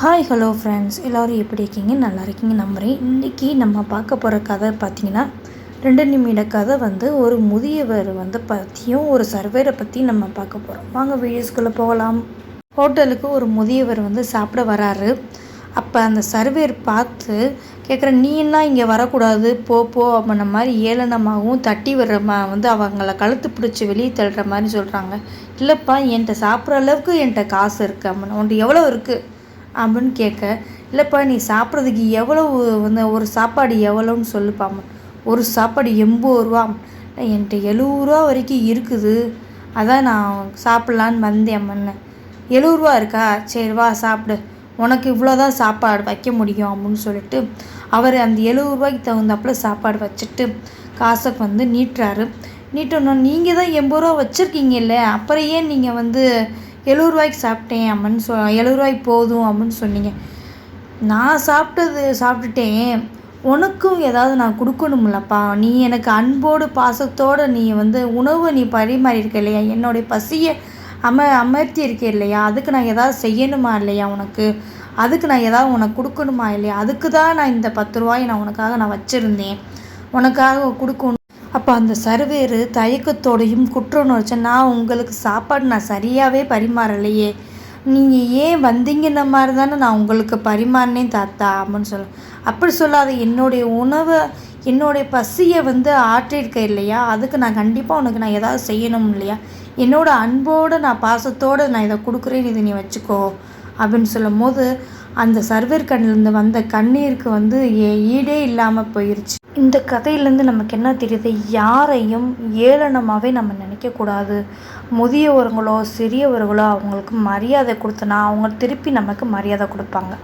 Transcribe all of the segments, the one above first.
Hi hello friends எல்லோரும் எப்படி இருக்கீங்க? நல்லா இருக்கீங்க நம்புகிறேன் இன்றைக்கி நம்ம பார்க்க போகிற கதை பார்த்திங்கன்னா ரெண்டு நிமிட கதை வந்து ஒரு முதியவர் வந்து பற்றியும் ஒரு சர்வேரை பற்றி நம்ம பார்க்க போகிறோம் வாங்க வீடியோஸ்குள்ளே போகலாம். ஹோட்டலுக்கு ஒரு முதியவர் வந்து சாப்பிட வராரு. அப்போ அந்த சர்வேர் பார்த்து கேட்குற நீலாம் இங்கே வரக்கூடாது? போ போ அப்படின்ன மாதிரி ஏளனமாகவும் தட்டி வர்ற மா வந்து அவங்கள கழுத்து பிடிச்சி வெளியே தள்ளுற மாதிரி சொல்கிறாங்க இல்லைப்பா என்கிட்ட சாப்பிட்ற அளவுக்கு என்கிட்ட காசு இருக்குது அப்படின்னு உன்ட்டு எவ்வளோ இருக்குது அப்படின்னு கேட்க இல்லைப்பா நீ சாப்பிட்றதுக்கு எவ்வளவு வந்து ஒரு சாப்பாடு எவ்வளோன்னு சொல்லுப்பாம ஒரு சாப்பாடு எண்பது ரூபா என்கிட்ட எழுபது ரூபா வரைக்கும் இருக்குது. அதான் நான் சாப்பிட்லான்னு வந்தேன் அம்மன்னு. எழுபது ரூபா இருக்கா? சரி வா சாப்பிடு. உனக்கு இவ்வளோ தான் சாப்பாடு வைக்க முடியும் அப்படின்னு சொல்லிட்டு அவர் அந்த எழுபது ரூபாய்க்கு தகுந்தாப்புல சாப்பாடு வச்சுட்டு காசை வந்து நீட்டுறாரு. நீட்டணும் நீங்கள் தான் எண்பது ரூபா வச்சுருக்கீங்கல்ல அப்புறம் ஏன் நீங்கள் வந்து எழுபது ரூபாய்க்கு சாப்பிட்டேன் அம்மன்னு சொ எழுபது ரூபாய்க்கு போதும் அப்படின்னு சொன்னீங்க. நான் சாப்பிட்டது சாப்பிட்டுட்டேன். உனக்கும் ஏதாவது நான் கொடுக்கணும்லப்பா. நீ எனக்கு அன்போடு பாசத்தோடு நீ வந்து உணவை நீ பரிமாறியிருக்க இல்லையா? என்னுடைய பசியை அம அமர்த்தி இருக்க இல்லையா? அதுக்கு நான் ஏதாவது செய்யணுமா இல்லையா உனக்கு? அதுக்கு நான் ஏதாவது உனக்கு கொடுக்கணுமா இல்லையா? அதுக்கு தான் நான் இந்த பத்து ரூபாயை நான் உனக்காக நான் வச்சுருந்தேன். உனக்காக கொடுக்கணும். அப்போ அந்த சர்வேரு தயக்கத்தோடையும் குற்ற உணர்ச்சி நான் உங்களுக்கு சாப்பாடு நான் சரியாகவே பரிமாறலையே. நீங்கள் ஏன் வந்தீங்கன்ன மாதிரி தானே நான் உங்களுக்கு பரிமாறினேன் தாத்தா அப்படின்னு சொல்ல அப்படி சொல்லாத என்னுடைய உணவை என்னுடைய பசியை வந்து ஆற்றிருக்க இல்லையா? அதுக்கு நான் கண்டிப்பாக உனக்கு நான் ஏதாவது செய்யணும் இல்லையா? என்னோடய அன்போடு நான் பாசத்தோடு நான் இதை கொடுக்குறேன் இதை நீ வச்சுக்கோ அப்படின்னு சொல்லும் போது அந்த சர்வேர்கண்ணிலேருந்து வந்த கண்ணீருக்கு வந்து ஈடே இல்லாமல் போயிருச்சு. இந்த கதையிலேருந்து நமக்கு என்ன தெரியுது? யாரையும் ஏளனமாகவே நம்ம நினைக்கக்கூடாது. முதியவர்களோ சிறியவர்களோ அவங்களுக்கு மரியாதை கொடுத்தனா அவங்க திருப்பி நமக்கு மரியாதை கொடுப்பாங்க.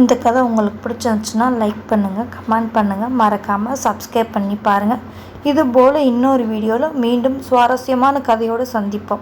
இந்த கதை உங்களுக்கு பிடிச்சிருந்துச்சுன்னா லைக் பண்ணுங்கள் கமெண்ட் பண்ணுங்கள் மறக்காமல் சப்ஸ்கிரைப் பண்ணி பாருங்கள் இது போல் இன்னொரு வீடியோவில் மீண்டும் சுவாரஸ்யமான கதையோடு சந்திப்போம்.